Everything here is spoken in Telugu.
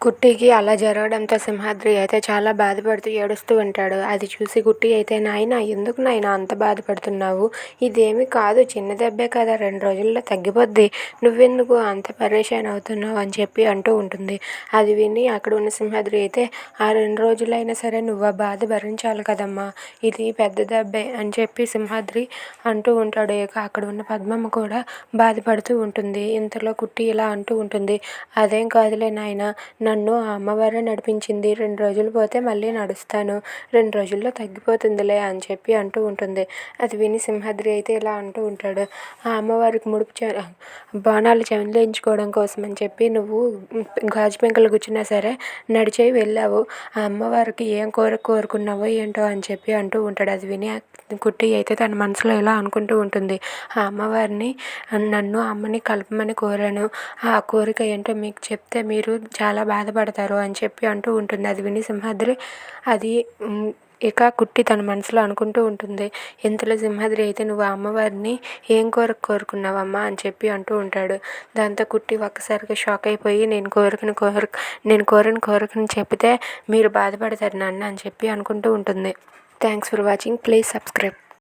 కుట్టికి అలా జరగడంతో సింహాద్రి అయితే చాలా బాధపడుతూ ఏడుస్తూ ఉంటాడు. అది చూసి కుట్టి అయితే నాయనా ఎందుకు నాయన అంత బాధపడుతున్నావు? ఇదేమి కాదు చిన్న దెబ్బే కదా రెండు రోజుల్లో తగ్గిపోద్ది. నువ్వెందుకు అంత పరేషాన్ అవుతున్నావు? అని చెప్పి అంటూ ఉంటుంది. అది విని అక్కడ ఉన్న సింహాద్రి అయితే ఆ రెండు రోజులైనా సరే నువ్వు ఆ బాధ భరించాలి కదమ్మా. ఇది పెద్ద దెబ్బే అని చెప్పి సింహాద్రి అంటూ ఉంటాడు. ఇక అక్కడ ఉన్న పద్మమ్మ కూడా బాధపడుతూ ఉంటుంది. ఇంతలో కుట్టి ఇలా అంటూ ఉంటుంది. అదేం కాదులే నాయన నన్ను ఆ అమ్మవారే నడిపించింది. రెండు రోజులు పోతే మళ్ళీ నడుస్తాను. రెండు రోజుల్లో తగ్గిపోతుందిలే అని చెప్పి అంటూ ఉంటుంది. అది విని సింహాద్రి అయితే ఇలా అంటూ ఉంటాడు. ఆ అమ్మవారికి ముడుపు చే బాణాలు చెల్లించుకోవడం కోసం అని చెప్పి నువ్వు గాజు పెంకలు కూర్చున్నా సరే నడిచేవి వెళ్ళావు. ఆ అమ్మవారికి ఏం కోరిక కోరుకున్నావో ఏంటో అని చెప్పి అంటూ ఉంటాడు. అది విని కుట్టి అయితే తన మనసులో ఇలా అనుకుంటూ ఉంటుంది. ఆ అమ్మవారిని నన్ను అమ్మని కలపమని కోరాను. ఆ కోరిక ఏంటో మీకు చెప్తే మీరు చాలా బాగా బాధపడతారు అని చెప్పి అంటూ ఉంటుంది. అది విని సింహాద్రి అది ఇక కుట్టి తన మనసులో అనుకుంటూ ఉంటుంది. ఇంతలో సింహాద్రి అయితే నువ్వు అమ్మవారిని ఏం కోరిక కోరుకున్నావమ్మా? అని చెప్పి అంటూ ఉంటాడు. దాంతో కుట్టి ఒక్కసారిగా షాక్ అయిపోయి నేను కోరికను కోరిక నేను కోరిన కోరికను చెప్తే మీరు బాధపడతారు నాన్న అని చెప్పి అనుకుంటూ ఉంటుంది. Thanks for watching. Please subscribe.